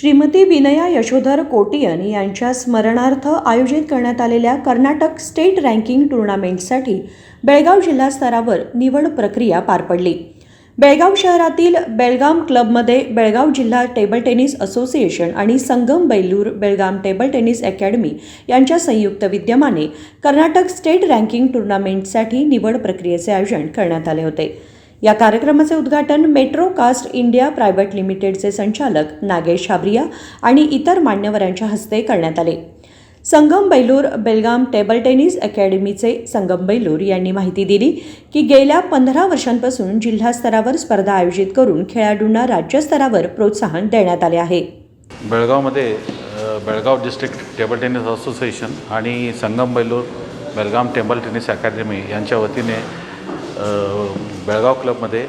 श्रीमती विनया यशोधर कोटियन यांच्या स्मरणार्थ आयोजित करण्यात आलेल्या कर्नाटक स्टेट रँकिंग टुर्नामेंटसाठी बेळगाव जिल्हा स्तरावर निवड प्रक्रिया पार पडली. बेळगाव शहरातील बेळगाम क्लबमध्ये बेळगाव जिल्हा टेबल टेनिस असोसिएशन आणि Sangam Bailur Belgaum table tennis academy यांच्या संयुक्त विद्यमाने कर्नाटक स्टेट रँकिंग टुर्नामेंटसाठी निवड प्रक्रियेचे आयोजन करण्यात आले होते. या कार्यक्रमाचे उद्घाटन मेट्रो कास्ट इंडिया प्रायव्हेट लिमिटेडचे संचालक नागेश छाबरिया आणि इतर मान्यवरांच्या हस्ते करण्यात आले. संगम बैलूर बेलगाम टेबल टेनिस अकॅडमीचे संगम बैलूर यांनी माहिती दिली की गेल्या पंधरा वर्षांपासून जिल्हा स्तरावर स्पर्धा आयोजित करून खेळाडूंना राज्यस्तरावर प्रोत्साहन देण्यात आले आहे. बेळगावमध्ये Belgaum district table tennis association आणि Sangam Bailur Belgaum table tennis academy यांच्या वतीने बेळगाव क्लबमध्ये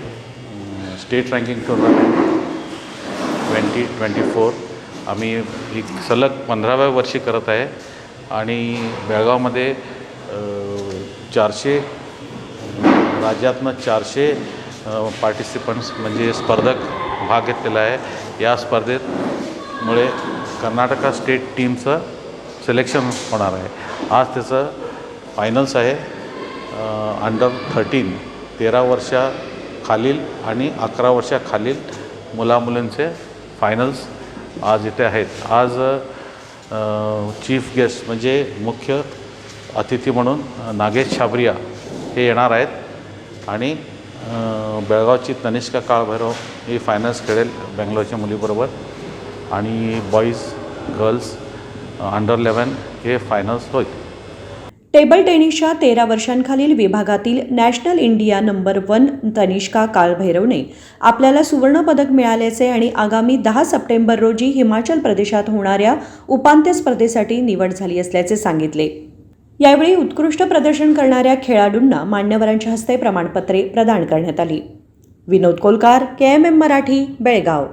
state ranking tournament twenty twenty four. आम्ही एक सलग पंधराव्या वर्षी करत आहे. आणि बेळगावमध्ये चारशे राज्यातनं चारशे पार्टिसिपंट्स म्हणजे स्पर्धक भाग घेतलेला आहे. या स्पर्धेत मुळे कर्नाटका स्टेट टीमचं सिलेक्शन होणार आहे. आज त्याचं फायनल्स आहे. अंडर थर्टीन तेरा वर्षाखालील आणि अकरा वर्षाखालील मुलामुलींचे फायनल्स आज इथे आहेत. आज चीफ गेस्ट म्हणजे मुख्य अतिथी म्हणून नागेश छाबरिया हे येणार आहेत. आणि बेळगावची तनिष्का काळभैरव ही फायनल्स खेळेल बेंगलोरच्या मुलीबरोबर. आणि बॉईज गर्ल्स अंडर लेवन हे फायनल्स होईल. टेबल टेनिसच्या तेरा वर्षांखालील विभागातील national India number one Tanishka काळभैरवने आपल्याला सुवर्णपदक मिळाल्याचे आणि आगामी दहा सप्टेंबर रोजी हिमाचल प्रदेशात होणाऱ्या उपांत्य स्पर्धेसाठी निवड झाली असल्याचे सांगितले. यावेळी उत्कृष्ट प्रदर्शन करणाऱ्या खेळाडूंना मान्यवरांच्या हस्ते प्रमाणपत्रे प्रदान करण्यात आली. Vinod Kolkar K M M Marathi Belgaum.